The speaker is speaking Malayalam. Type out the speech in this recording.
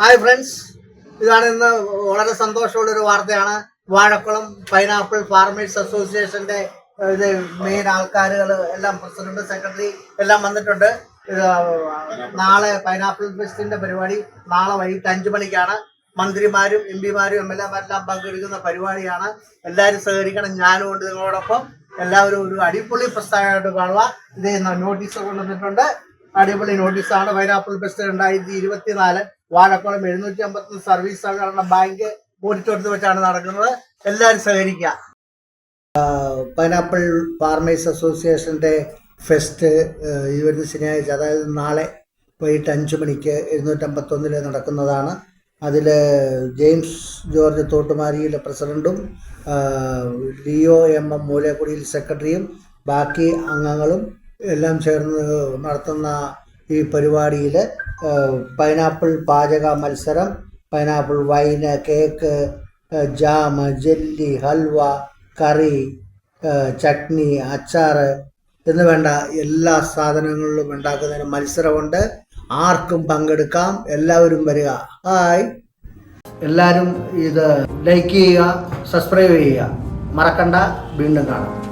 ഹായ് ഫ്രണ്ട്സ് ഇതാണ് ഇന്ന് വളരെ സന്തോഷമുള്ള ഒരു വാർത്തയാണ്. വാഴക്കുളം പൈനാപ്പിൾ ഫാർമേഴ്സ് അസോസിയേഷന്റെ ഇത് മെയിൻ ആൾക്കാരുകൾ എല്ലാം പ്രസിഡന്റ് സെക്രട്ടറി എല്ലാം വന്നിട്ടുണ്ട്. നാളെ പൈനാപ്പിൾ ഫെസ്റ്റിന്റെ പരിപാടി നാളെ വൈകിട്ട് അഞ്ചു മണിക്കാണ്. മന്ത്രിമാരും എം പിമാരും എം എൽ എമാരെല്ലാം പങ്കെടുക്കുന്ന പരിപാടിയാണ്. എല്ലാവരും സഹകരിക്കണം. ഞാനും ഉണ്ട് നിങ്ങളോടൊപ്പം. എല്ലാവരും ഒരു അടിപൊളി പ്രസ്ഥാനമായിട്ട് കാണുക. ഇത് നോട്ടീസ് കൊണ്ടുവന്നിട്ടുണ്ട് അടിപൊളി നോട്ടീസാണ് പൈനാപ്പിൾ ഫെസ്റ്റ് രണ്ടായിരത്തി ഇരുപത്തിനാല്. വാഴക്കുളം എഴുന്നൂറ്റി അമ്പത്തി സർവീസ് സഹകരണ ബാങ്ക്. ഓഡിറ്റോറിയത്തിൽ വെച്ചാണ് നടക്കുന്നത്. എല്ലാവരും സഹകരിക്കുക. പൈനാപ്പിൾ ഫാർമേഴ്സ് അസോസിയേഷന്റെ ഫെസ്റ്റ് ഈ വരുന്ന ശനിയാഴ്ച അതായത് നാളെ വൈകിട്ട് അഞ്ച് മണിക്ക് എഴുന്നൂറ്റമ്പത്തൊന്നിൽ നടക്കുന്നതാണ്. അതിൽ ജെയിംസ് ജോർജ് തോട്ടുമാരിയിലെ പ്രസിഡന്റും ലിയോ എം എം മൂലക്കുടിയിൽ സെക്രട്ടറിയും ബാക്കി അംഗങ്ങളും എല്ലാം ചേർന്ന് നടത്തുന്ന ഈ പരിപാടിയിൽ പൈനാപ്പിൾ പാചക മത്സരം pineapple wine cake jam jelly halwa കറി ചട്നി അച്ചാറ് എന്ന് വേണ്ട എല്ലാ സാധനങ്ങളിലും ഉണ്ടാക്കുന്നതിന് മത്സരമുണ്ട്. ആർക്കും പങ്കെടുക്കാം. എല്ലാവരും വരിക. ഹായ്. എല്ലാവരും ഇത് ലൈക്ക് ചെയ്യുക സബ്സ്ക്രൈബ് ചെയ്യുക. മറക്കണ്ട. വീണ്ടും കാണാം.